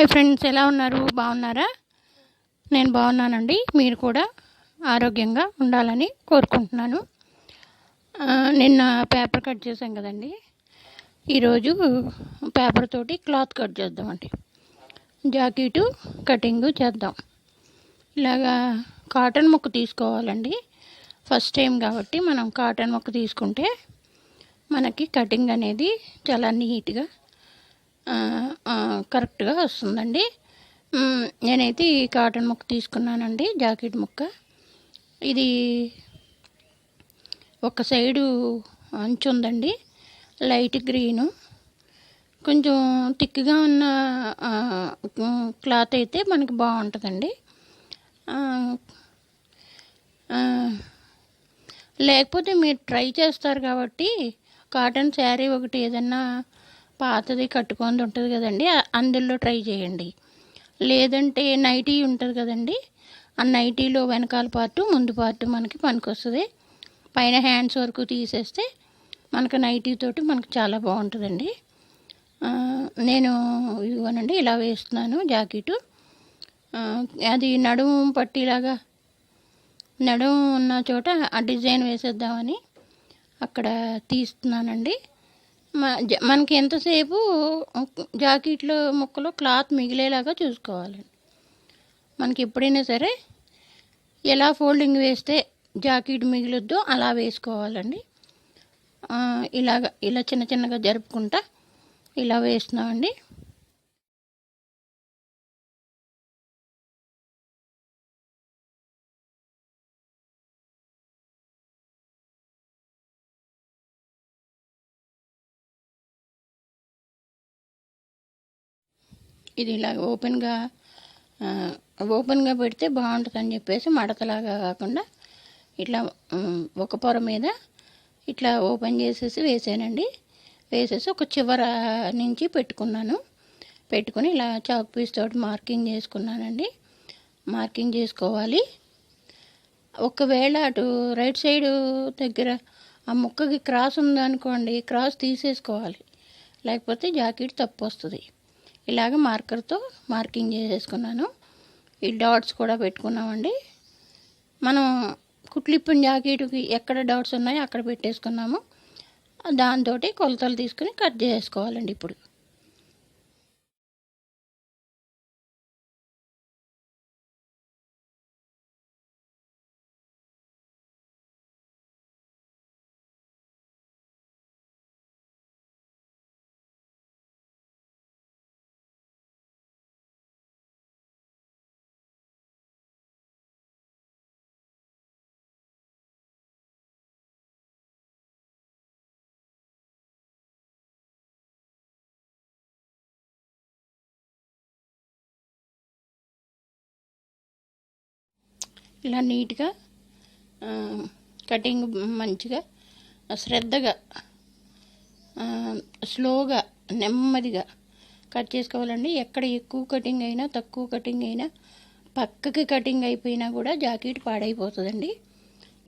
Hi friends ఎలా ఉన్నారు? బాగున్నారా? నేను బాగున్నానండి. మీరు కూడా ఆరోగ్యంగా ఉండాలని కోరుకుంటున్నాను. నిన్న పేపర్ కట్ చేసాం కదండి. ఈరోజు పేపర్ తోటి క్లాత్ కట్ చేద్దామండి. జాకెట్ కటింగ్ చేద్దాం. ఇలాగా కాటన్ ముక్క తీసుకోవాలండి. ఫస్ట్ టైం కాబట్టి మనం కాటన్ ముక్క తీసుకుంటే మనకి కటింగ్ అనేది చాలా నీట్గా కరెక్ట్గా వస్తుందండి. నేనైతే ఈ కాటన్ ముక్క తీసుకున్నానండి జాకెట్ ముక్క. ఇది ఒక సైడు అంచు ఉందండి లైట్ గ్రీను. కొంచెం థిక్గా ఉన్న క్లాత్ అయితే మనకి బాగుంటుందండి. లేకపోతే మీరు ట్రై చేస్తారు కాబట్టి కాటన్ శారీ ఒకటి ఏదన్నా పాతది కట్టుకొని ఉంటుంది కదండి అందులో ట్రై చేయండి. లేదంటే నైటీ ఉంటుంది కదండి ఆ నైటీలో వెనకాల పార్టు ముందు పార్టు మనకి పనికొస్తుంది. పైన హ్యాండ్స్ వరకు తీసేస్తే మనకు నైటీ తోటి మనకు చాలా బాగుంటుందండి. నేను ఇదిగోనండి ఇలా వేస్తున్నాను జాకెట్. అది నడుము పట్టిలాగా నడుము ఉన్న చోట ఆ డిజైన్ వేసేద్దామని అక్కడ తీస్తున్నానండి. మనకి ఎంతసేపు జాకెట్లో ముక్కలో క్లాత్ మిగిలేలాగా చూసుకోవాలండి మనకి ఎప్పుడైనా సరే ఎలా ఫోల్డింగ్ వేస్తే జాకెట్ మిగిలొద్దో అలా వేసుకోవాలండి. ఇలాగ ఇలా చిన్న చిన్నగా జరుపుకుంటా ఇలా వేస్తున్నామండి. ఇది ఇలా ఓపెన్గా ఓపెన్గా పెడితే బాగుంటుందని చెప్పేసి మడతలాగా కాకుండా ఇట్లా ఒక పొర మీద ఇట్లా ఓపెన్ చేసేసి వేసానండి. వేసేసి ఒక చివర నుంచి పెట్టుకున్నాను. పెట్టుకుని ఇలా చాక్ పీస్ తోటి మార్కింగ్ చేసుకున్నానండి. మార్కింగ్ చేసుకోవాలి. ఒకవేళ అటు రైట్ సైడ్ దగ్గర ఆ ముక్కకి క్రాస్ ఉందనుకోండి క్రాస్ తీసేసుకోవాలి. లేకపోతే జాకెట్ తప్పు వస్తుంది. ఇలాగ మార్కర్తో మార్కింగ్ చేసేసుకున్నాను. ఈ డాట్స్ కూడా పెట్టుకున్నామండి. మనం కుట్లిప్పిన జాకెట్కి ఎక్కడ డాట్స్ ఉన్నాయో అక్కడ పెట్టేసుకున్నాము. దాంతో కొలతలు తీసుకుని కట్ చేసుకోవాలండి ఇప్పుడు. ఇలా నీట్గా కటింగ్ మంచిగా శ్రద్ధగా స్లోగా నెమ్మదిగా కట్ చేసుకోవాలండి. ఎక్కడ ఎక్కువ కటింగ్ అయినా తక్కువ కటింగ్ అయినా పక్కకి కటింగ్ అయిపోయినా కూడా జాకెట్ పాడైపోతుందండి.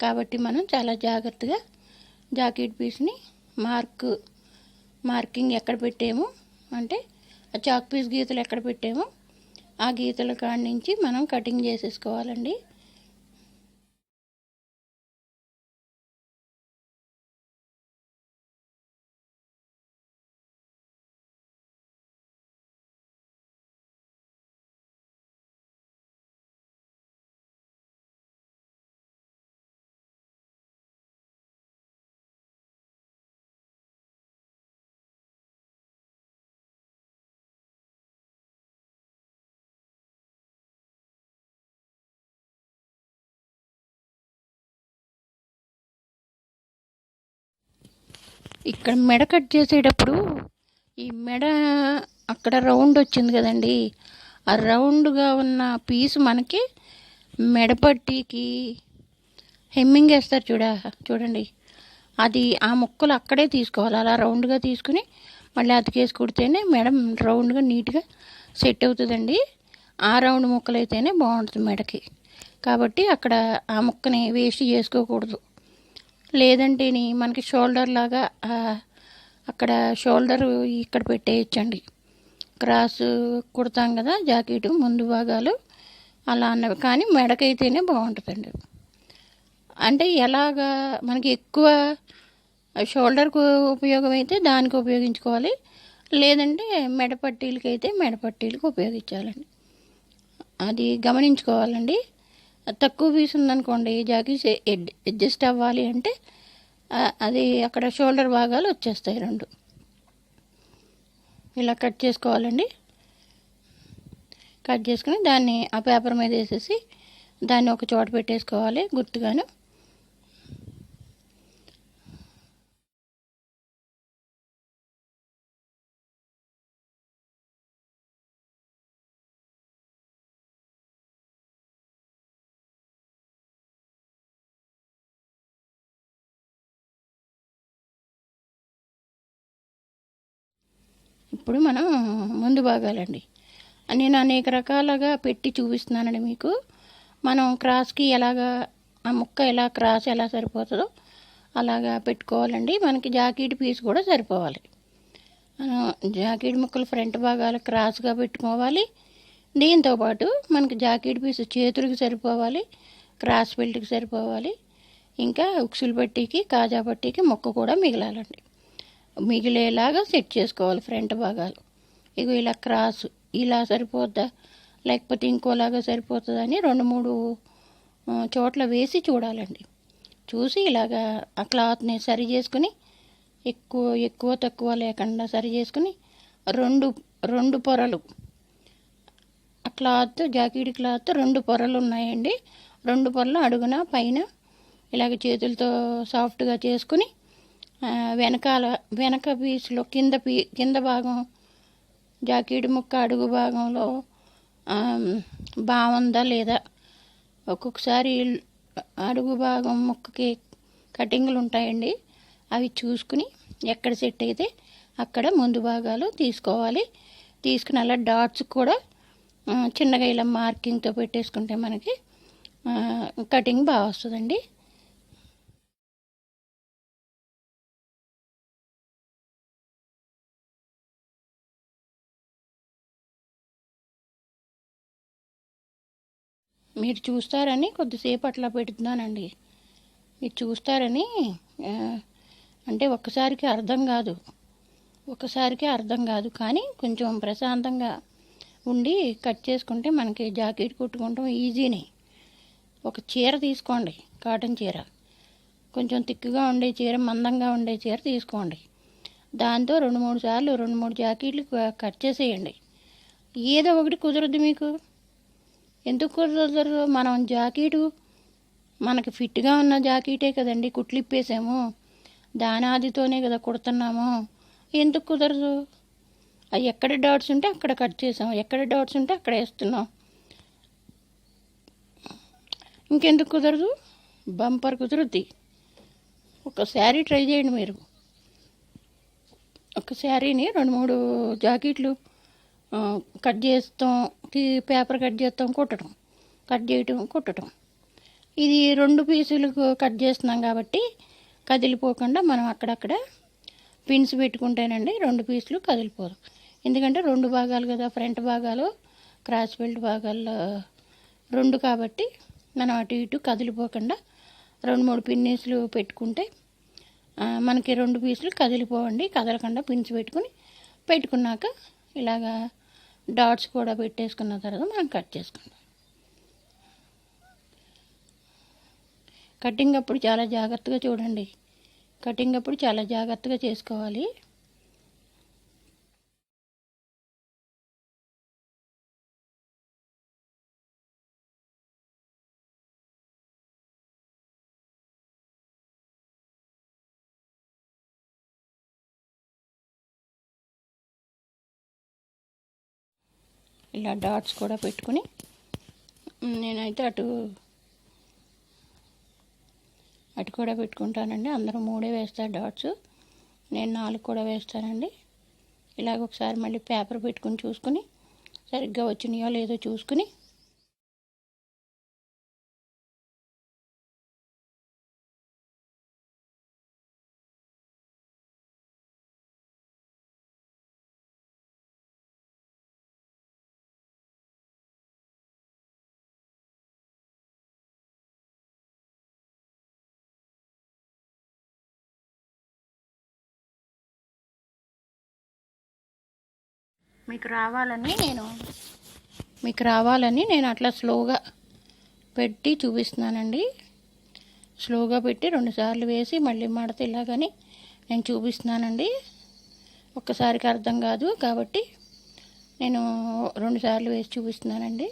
కాబట్టి మనం చాలా జాగ్రత్తగా జాకెట్ పీస్ని మార్క్ మార్కింగ్ ఎక్కడ పెట్టాము అంటే ఆ చాక్ పీస్ గీతలు ఎక్కడ పెట్టామో ఆ గీతల కాడి నుంచి మనం కటింగ్ చేసేసుకోవాలండి. ఇక్కడ మెడ కట్ చేసేటప్పుడు ఈ మెడ అక్కడ రౌండ్ వచ్చింది కదండి. ఆ రౌండ్గా ఉన్న పీస్ మనకి మెడపట్టికి హెమ్మింగ్ వేస్తారు చూడ చూడండి. అది ఆ ముక్కలు అక్కడే తీసుకోవాలి. అలా రౌండ్గా తీసుకుని మళ్ళీ అతికేసి కుడితేనే మెడ రౌండ్గా నీట్గా సెట్ అవుతుందండి. ఆ రౌండ్ ముక్కలు అయితేనే బాగుంటుంది మెడకి. కాబట్టి అక్కడ ఆ ముక్కని వేస్ట్ చేసుకోకూడదు. లేదంటేని మనకి షోల్డర్ లాగా అక్కడ షోల్డర్ ఇక్కడ పెట్టేయచ్చండి. క్రాస్ కుడతాం కదా జాకెట్ ముందు భాగాలు అలా అన్నవి. కానీ మెడకైతేనే బాగుంటుందండి. అంటే ఎలాగా మనకి ఎక్కువ షోల్డర్కు ఉపయోగం అయితే దానికి ఉపయోగించుకోవాలి. లేదంటే మెడ పట్టీలకి అయితే మెడ పట్టీలకు ఉపయోగించాలండి. అది గమనించుకోవాలండి. తక్కువ పీస్ ఉందనుకోండి జాకీస్ అడ్జస్ట్ అవ్వాలి అంటే అది అక్కడ షోల్డర్ భాగాలు వచ్చేస్తాయి రెండు. ఇలా కట్ చేసుకోవాలండి. కట్ చేసుకుని దాన్ని ఆ పేపర్ మీద వేసేసి దాన్ని ఒక చోట పెట్టేసుకోవాలి గుర్తుగాను. ఇప్పుడు మనం ముందు భాగాలండి. నేను అనేక రకాలుగా పెట్టి చూపిస్తున్నానండి మీకు. మనం క్రాస్కి ఎలాగా ఆ ముక్క ఎలా క్రాస్ ఎలా సరిపోతుందో అలాగా పెట్టుకోవాలండి. మనకి జాకెట్ పీస్ కూడా సరిపోవాలి. జాకెట్ ముక్కలు ఫ్రంట్ భాగాలు క్రాస్గా పెట్టుకోవాలి. దీంతోపాటు మనకి జాకెట్ పీస్ చేతులకి సరిపోవాలి క్రాస్ బెల్ట్కి సరిపోవాలి. ఇంకా ఉక్సులు పట్టీకి కాజా పట్టీకి ముక్క కూడా మిగలాలండి. మిగిలేలాగా సెట్ చేసుకోవాలి ఫ్రంట్ భాగాలు. ఇగో ఇలా క్రాస్ ఇలా సరిపోద్దా? లేకపోతే ఇంకోలాగా సరిపోతుందని రెండు మూడు చోట్ల వేసి చూడాలండి. చూసి ఇలాగా ఆ క్లాత్ని సరి చేసుకుని ఎక్కువ ఎక్కువ తక్కువ లేకుండా సరి చేసుకుని రెండు రెండు పొరలు. ఆ క్లాత్ జాకెట్ క్లాత్ రెండు పొరలు ఉన్నాయండి. రెండు పొరలు అడుగున పైన ఇలాగ చేతులతో సాఫ్ట్గా చేసుకుని వెనకాల వెనక పీసులో కింద పీ కింద భాగం జాకెట్ ముక్క అడుగు భాగంలో బాగుందా లేదా? ఒక్కొక్కసారి అడుగు భాగం ముక్కకి కటింగ్లు ఉంటాయండి. అవి చూసుకుని ఎక్కడ సెట్ అయితే అక్కడ ముందు భాగాలు తీసుకోవాలి. తీసుకుని అలా డాట్స్ కూడా చిన్నగా ఇలా మార్కింగ్తో పెట్టేసుకుంటే మనకి కటింగ్ బాగా వస్తుందండి. మీరు చూస్తారని కొద్దిసేపు అట్లా పెడుతున్నానండి. మీరు చూస్తారని అంటే ఒక్కసారికి అర్థం కాదు. ఒకసారికి అర్థం కాదు. కానీ కొంచెం ప్రశాంతంగా ఉండి కట్ చేసుకుంటే మనకి జాకెట్ కుట్టుకుంటాం ఈజీనే. ఒక చీర తీసుకోండి కాటన్ చీర. కొంచెం తిక్కుగా ఉండే చీర మందంగా ఉండే చీర తీసుకోండి. దాంతో రెండు మూడు సార్లు రెండు మూడు జాకెట్లు కట్ చేసేయండి. ఏదో ఒకటి కుదరదు మీకు. ఎందుకు కుదరదు మనం జాకెటు మనకి ఫిట్గా ఉన్న జాకెటే కదండి కుట్లిప్పేసాము. దానాదితోనే కదా కుడుతున్నాము. ఎందుకు కుదరదు? అవి ఎక్కడ డాట్స్ ఉంటే అక్కడ కట్ చేసాం. ఎక్కడ డాట్స్ ఉంటే అక్కడ వేస్తున్నాం. ఇంకెందుకు కుదరదు? బంపర్ కుదురుద్ది. ఒక శారీ ట్రై చేయండి మీరు. ఒక శారీని రెండు మూడు జాకెట్లు కట్ చేస్తాం. పేపర్ కట్ చేస్తాం కుట్టడం. కట్ చేయటం కుట్టడం. ఇది రెండు పీసులకు కట్ చేస్తున్నాం కాబట్టి కదిలిపోకుండా మనం అక్కడక్కడ పిన్స్ పెట్టుకుంటేనండి రెండు పీసులు కదిలిపోదు. ఎందుకంటే రెండు భాగాలు కదా ఫ్రంట్ భాగాలు క్రాస్ బెల్ట్ భాగాల్లో రెండు కాబట్టి మనం అటు ఇటు కదిలిపోకుండా రెండు మూడు పిన్నీసులు పెట్టుకుంటే మనకి రెండు పీసులు కదిలిపోవండి. కదలకుండా పిన్స్ పెట్టుకుని పెట్టుకున్నాక ఇలాగా డాట్స్ కూడా పెట్టేసుకున్న తర్వాత మనం కట్ చేసుకుందాం. కటింగ్ అప్పుడు చాలా జాగ్రత్తగా చూడండి. కటింగ్ అప్పుడు చాలా జాగ్రత్తగా చేసుకోవాలి. ఇలా డాట్స్ కూడా పెట్టుకుని నేనైతే అటు అటు కూడా పెట్టుకుంటానండి. అందరూ మూడే వేస్తారు డాట్స్. నేను నాలుగు కూడా వేస్తానండి. ఇలాగ ఒకసారి మళ్ళీ పేపర్ పెట్టుకుని చూసుకుని సరిగ్గా వచ్చినాయో లేదో చూసుకుని మీకు రావాలని నేను మీకు రావాలని నేను అట్లా స్లోగా పెట్టి చూపిస్తున్నానండి. స్లోగా పెట్టి రెండుసార్లు వేసి మళ్ళీ మడత ఇలాగని నేను చూపిస్తున్నానండి. ఒక్కసారికి అర్థం కాదు కాబట్టి నేను రెండుసార్లు వేసి చూపిస్తున్నానండి.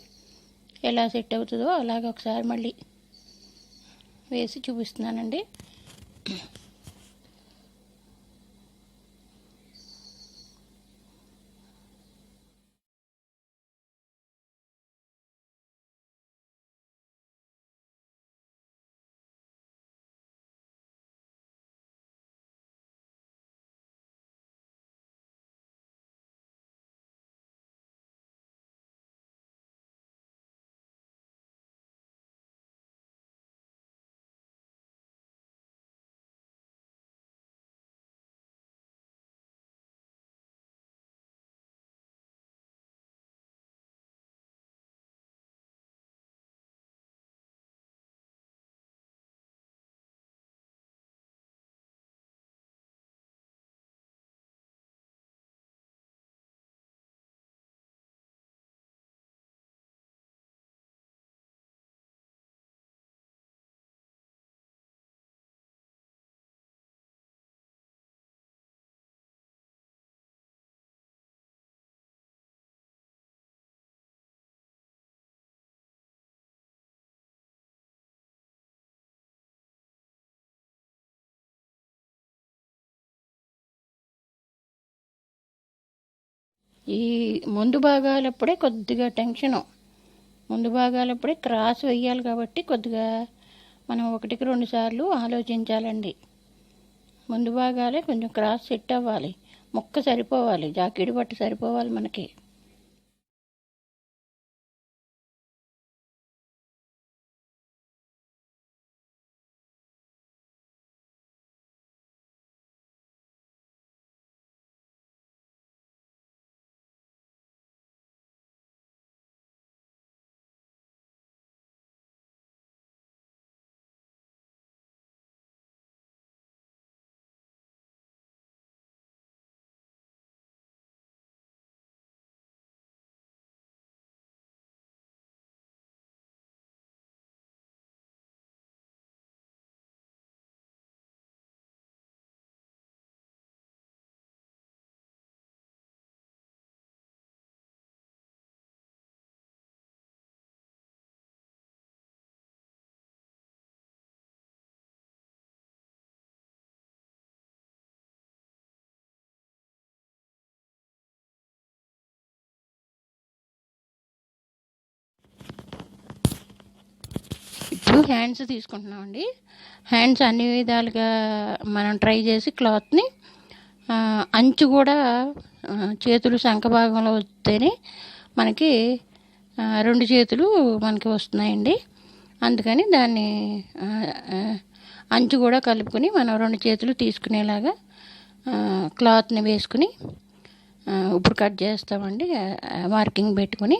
ఎలా సెట్ అవుతుందో అలాగ ఒకసారి మళ్ళీ వేసి చూపిస్తున్నానండి. ఈ ముందు భాగాలప్పుడే కొద్దిగా టెన్షను. ముందు భాగాలప్పుడే క్రాస్ వేయాలి కాబట్టి కొద్దిగా మనం ఒకటికి రెండు సార్లు ఆలోచించాలండి. ముందు భాగాలే కొంచెం క్రాస్ సెట్ అవ్వాలి. మొక్క సరిపోవాలి. జాకెట్ పట్టు సరిపోవాలి మనకి. హ్యాండ్స్ తీసుకుంటున్నామండి. హ్యాండ్స్ అన్ని విధాలుగా మనం ట్రై చేసి క్లాత్ని అంచు కూడా చేతులు శంఖ భాగంలో వస్తేనే మనకి రెండు చేతులు మనకి వస్తున్నాయండి. అందుకని దాన్ని అంచు కూడా కలుపుకొని మనం రెండు చేతులు తీసుకునేలాగా క్లాత్ని వేసుకుని ఇప్పుడు కట్ చేస్తామండి. ఆ, ఆ, మార్కింగ్ పెట్టుకుని.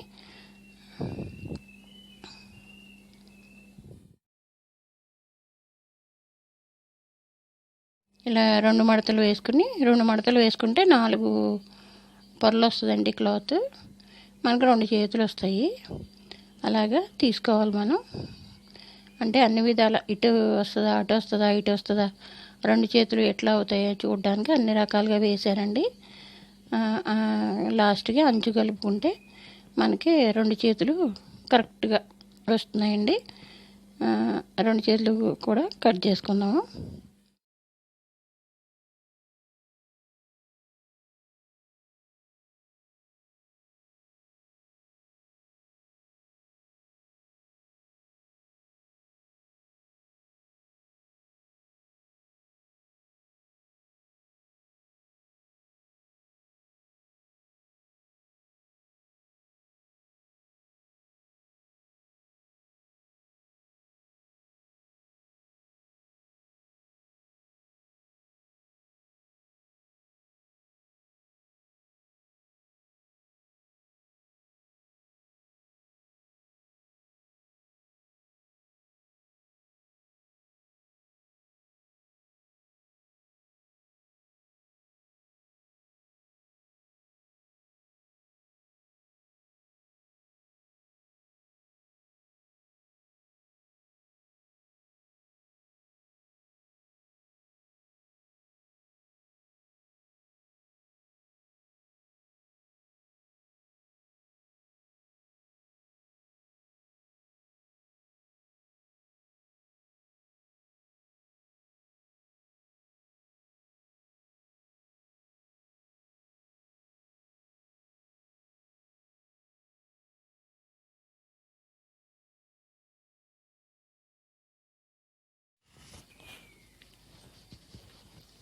ఇలా రెండు మడతలు వేసుకుని రెండు మడతలు వేసుకుంటే నాలుగు పొరలు వస్తుందండి క్లాత్. మనకు రెండు చేతులు వస్తాయి. అలాగా తీసుకోవాలి మనం. అంటే అన్ని విధాల ఇటు వస్తుందా అటు వస్తుందా ఇటు వస్తుందా రెండు చేతులు ఎట్లా అవుతాయో చూడడానికి అన్ని రకాలుగా వేసానండి లాస్ట్గా అంచు కలుపుకుంటే మనకి రెండు చేతులు కరెక్ట్గా వస్తున్నాయండి. రెండు చేతులు కూడా కట్ చేసుకుందాము.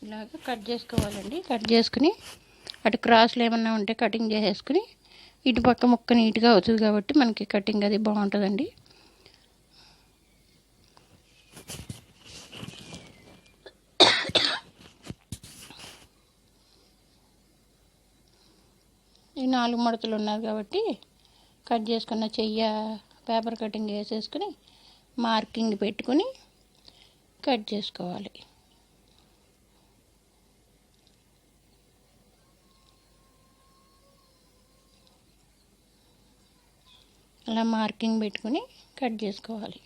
ఇలాగ కట్ చేసుకోవాలండి. కట్ చేసుకుని అటు క్రాస్లు ఏమన్నా ఉంటే కటింగ్ చేసేసుకుని ఇటు పక్క ముక్క నీట్గా అవుతుంది కాబట్టి మనకి కటింగ్ అది బాగుంటుందండి. ఈ నాలుగు మడతలు ఉన్నారు కాబట్టి కట్ చేసుకున్న చెయ్య పేపర్ కటింగ్ వేసేసుకుని మార్కింగ్ పెట్టుకుని కట్ చేసుకోవాలి. అలా మార్కింగ్ పెట్టుకుని కట్ చేసుకోవాలి.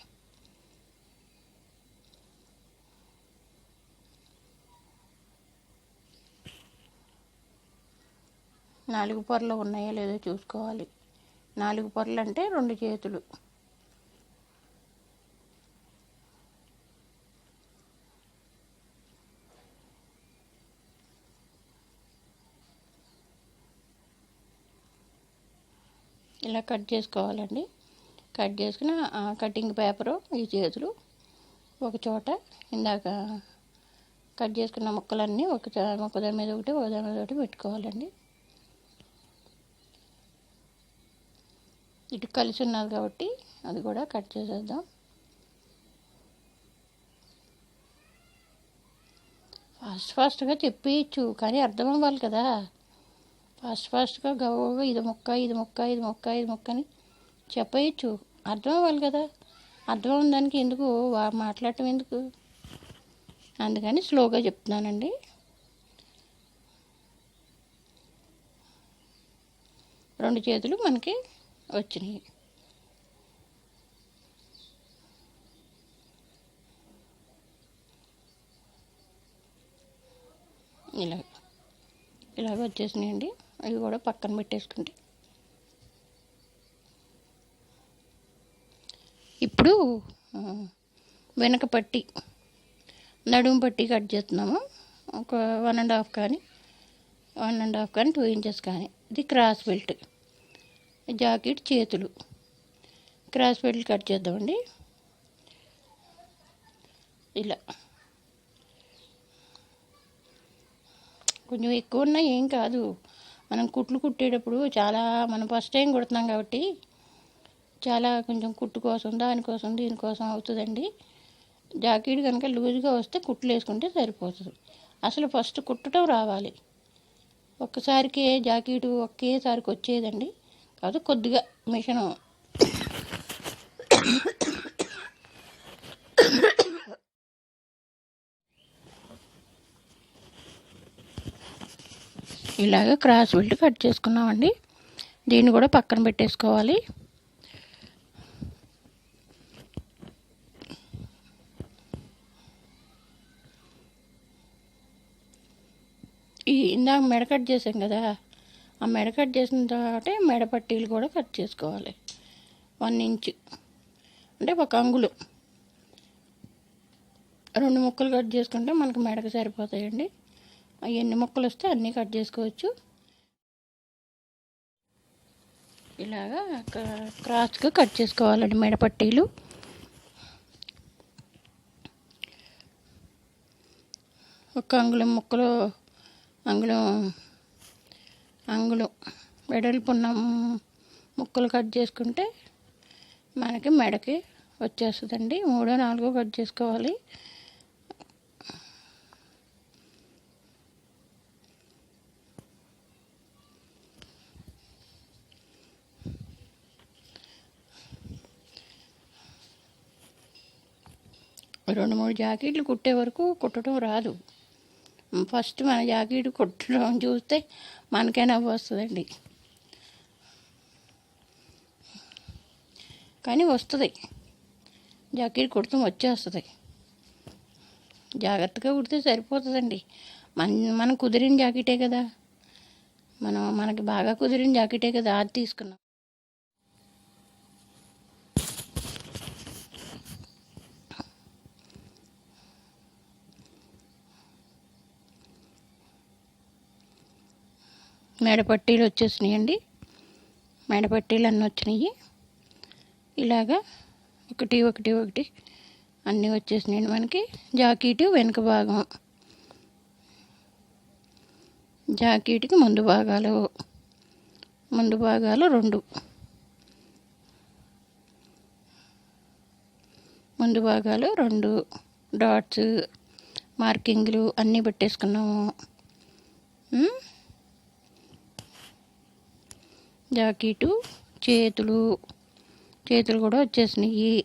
నాలుగు పొరలు ఉన్నాయో లేదో చూసుకోవాలి. నాలుగు పొరలు అంటే రెండు చేతులు. ఇలా కట్ చేసుకోవాలండి. కట్ చేసుకుని కటింగ్ పేపరు ఈ చేతులు ఒక చోట. ఇందాక కట్ చేసుకున్న ముక్కలన్నీ ఒక చ- ఒక దాని మీద ఒకటి ఒక దాని మీద ఒకటి పెట్టుకోవాలండి. ఇటు కలిసి ఉన్నది కాబట్టి అది కూడా కట్ చేసేద్దాం. ఫాస్ట్ ఫాస్ట్గా చెప్పేయచ్చు కానీ అర్థం అవ్వాలి కదా. ఫాస్ట్ ఫాస్ట్గా గవ్వగా ఇది మొక్క ఇది మొక్క ఇది మొక్క ఇది మొక్క అని చెప్పవచ్చు అర్థం అవ్వాలి కదా. అర్థం అవ్వని దానికి ఎందుకు? మాట్లాడటం ఎందుకు? అందుకని స్లోగా చెప్తున్నానండి. రెండు చేతులు మనకి వచ్చినాయి. ఇలా ఇలాగ వచ్చేసినాయండి. అవి కూడా పక్కన పెట్టేసుకుంటే. ఇప్పుడు వెనక పట్టి నడుము పట్టి కట్ చేస్తున్నాము. ఒక వన్ అండ్ హాఫ్ కానీ వన్ అండ్ హాఫ్ కానీ టూ ఇంచెస్ కానీ. ఇది క్రాస్ బెల్ట్ జాకెట్ చేతులు. క్రాస్ బెల్ట్ కట్ చేద్దామండి. ఇలా. కొంచెం ఎక్కువ ఉన్నా ఏం కాదు. మనం కుట్లు కుట్టేటప్పుడు చాలా మనం ఫస్ట్ టైం కుడుతున్నాం కాబట్టి చాలా కొంచెం కుట్టు కోసం దానికోసం దీనికోసం అవుతుందండి. జాకెట్ కనుక లూజ్గా వస్తే కుట్లు వేసుకుంటే సరిపోతుంది. అసలు ఫస్ట్ కుట్టడం రావాలి. ఒక్కసారికే జాకెట్ ఒకేసారికి వచ్చేదండి. కాదు కొద్దిగా మిషన్ ఇలాగ క్రాస్ బెల్ట్ కట్ చేసుకున్నామండి. దీన్ని కూడా పక్కన పెట్టేసుకోవాలి. ఈ ఇందాక మెడ కట్ చేసాం కదా ఆ మెడ కట్ చేసిన తర్వాత మెడ పట్టీలు కూడా కట్ చేసుకోవాలి. One inch. అంటే ఒక అంగులు. రెండు ముక్కలు కట్ చేసుకుంటే మనకు మెడకు సరిపోతాయండి. ఎన్ని ముక్కలు వస్తే అన్నీ కట్ చేసుకోవచ్చు. ఇలాగా క- క్రాస్గా కట్ చేసుకోవాలండి మెడపట్టీలు. ఒక అంగుళం ముక్కలు అంగుళం అంగుళం వెడల్పున్న ముక్కలు కట్ చేసుకుంటే మనకి మెడకి వచ్చేస్తుందండి. మూడో నాలుగో కట్ చేసుకోవాలి. రెండు మూడు జాకెట్లు కుట్టే వరకు కుట్టడం రాదు. ఫస్ట్ మన జాకెట్ కుట్టడం చూస్తే మనకే నవ్వు వస్తుందండి. కానీ వస్తుంది. జాకెట్ కుడతాం వచ్చేస్తుంది. జాగ్రత్తగా కుడితే సరిపోతుందండి. మన మనం కుదిరిన జాకెటే కదా. మనం మనకి బాగా కుదిరిన జాకెటే కదా అది తీసుకున్నాం. మేడపట్టీలు వచ్చేసినాయండి. మేడపట్టీలు అన్నీ వచ్చినాయి. ఇలాగా ఒకటి ఒకటి ఒకటి అన్నీ వచ్చేసినాయండి మనకి. జాకెట్ వెనుక భాగం. జాకెట్కి ముందు భాగాలు. ముందు భాగాలు రెండు. ముందు భాగాలు రెండు. డాట్స్ మార్కింగ్లు అన్నీ పెట్టేసుకున్నాము. జాకెటు చేతులు. చేతులు కూడా వచ్చేసినాయి.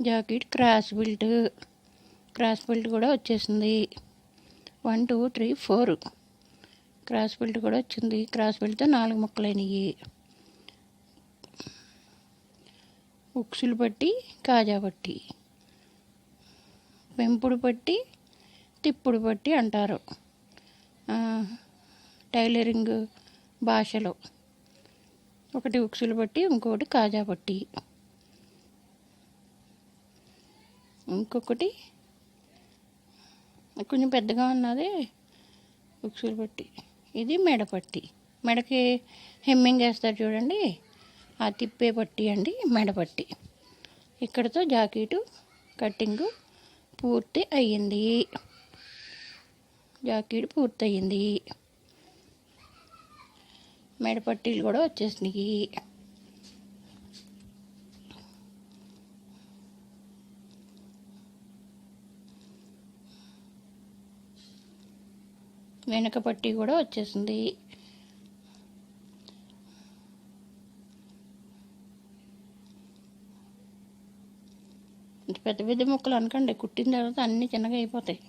Jacket cross belt. Cross belt కూడా వచ్చేసింది. One two three four. Cross belt కూడా వచ్చింది. క్రాస్ బెల్ట్తో నాలుగు ముక్కలైనవి ఉక్సులు పట్టి కాజా పట్టి. పెంపుడు పట్టి తిప్పుడు పట్టి అంటారు. టైలరింగ్ భాషలో. ఒకటి ఉక్సులు పట్టి ఇంకొకటి కాజా పట్టి ఇంకొకటి కొంచెం పెద్దగా ఉన్నది ఉక్సులు పట్టి ఇది మెడ పట్టి. మెడకి హెమ్మింగ్ వేస్తారు చూడండి. ఆ తిప్పే పట్టి అండి మెడ పట్టి. ఇక్కడతో జాకెటు కట్టింగ్ పూర్తి అయ్యింది. జాకెట్ పూర్తయింది. మెడపట్టీలు కూడా వచ్చేసినాయి. వెనక పట్టి కూడా వచ్చేసింది. పెద్ద పెద్ద ముక్కలు అనకండి కుట్టిన తర్వాత అన్నీ చిన్నగా అయిపోతాయి.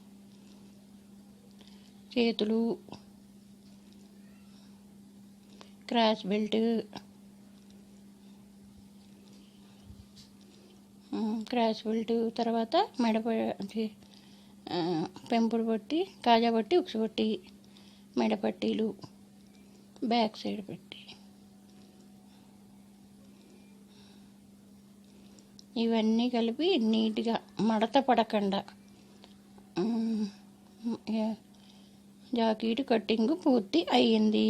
చేతులు క్రాస్ బెల్ట్ క్రాస్ బెల్ట్ తర్వాత మెడ పెంపుడు పట్టి కాజా పట్టి ఉక్సు పట్టి మెడ పట్టీలు బ్యాక్ సైడ్ పెట్టి. ఇవన్నీ కలిపి నీట్గా మడత పడకుండా. జాకెట్ కట్టింగ్ పూర్తి అయ్యింది.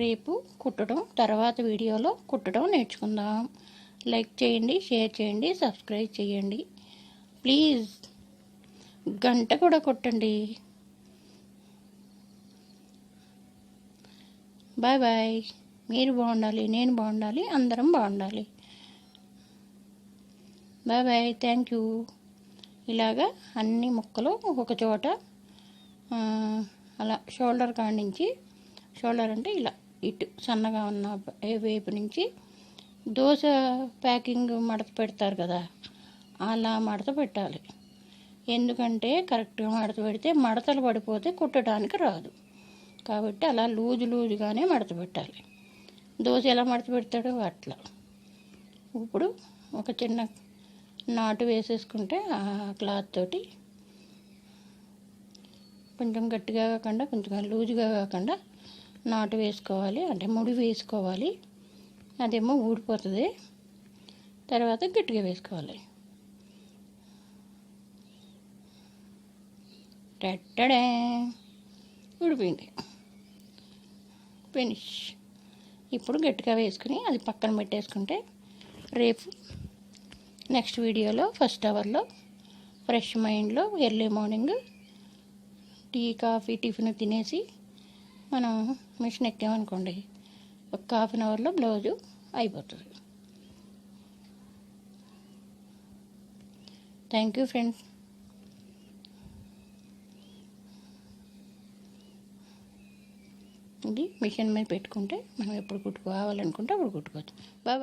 రేపు కుట్టడం తర్వాత వీడియోలో కుట్టడం నేర్చుకుందాం. లైక్ చేయండి షేర్ చేయండి సబ్స్క్రైబ్ చేయండి. ప్లీజ్ గంట కూడా కొట్టండి. Bye bye. మీరు బాగుండాలి నేను బాగుండాలి అందరం బాగుండాలి. Bye bye. Thank you. ఇలాగా అన్ని ముక్కలు ఒక చోట అలా షోల్డర్ కాడి నుంచి షోల్డర్ అంటే ఇలా ఇటు సన్నగా ఉన్న వేపు వైపు నుంచి దోశ ప్యాకింగ్ మడత పెడతారు కదా అలా మడత పెట్టాలి. ఎందుకంటే కరెక్ట్గా మడత పెడితే మడతలు పడిపోతే కుట్టడానికి రాదు. కాబట్టి అలా లూజు లూజుగానే మడత పెట్టాలి. దోశ ఎలా మడత పెడతాడో అట్లా. ఇప్పుడు ఒక చిన్న నాటు వేసేసుకుంటే ఆ క్లాత్ తోటి కొంచెం గట్టిగా కాకుండా కొంచెం లూజుగా కాకుండా నాటు వేసుకోవాలి. అంటే ముడి వేసుకోవాలి. అదేమో ఊడిపోతుంది. తర్వాత గట్టిగా వేసుకోవాలి. టట్టడే! ఊడిపోయింది. ఫినిష్. ఇప్పుడు గట్టిగా వేసుకుని అది పక్కన పెట్టేసుకుంటే రేపు నెక్స్ట్ వీడియోలో ఫస్ట్ అవర్లో ఫ్రెష్ మైండ్లో early morning tea coffee tiffin తినేసి మనం మిషన్ ఎక్కామనుకోండి ఒక హాఫ్ అన్ అవర్లో బ్లౌజు అయిపోతుంది. Thank you friends. ఇది మిషన్ మీద పెట్టుకుంటే మనం ఎప్పుడు కుట్టుకోవాలనుకుంటే అప్పుడు కుట్టుకోవచ్చు బాయ్.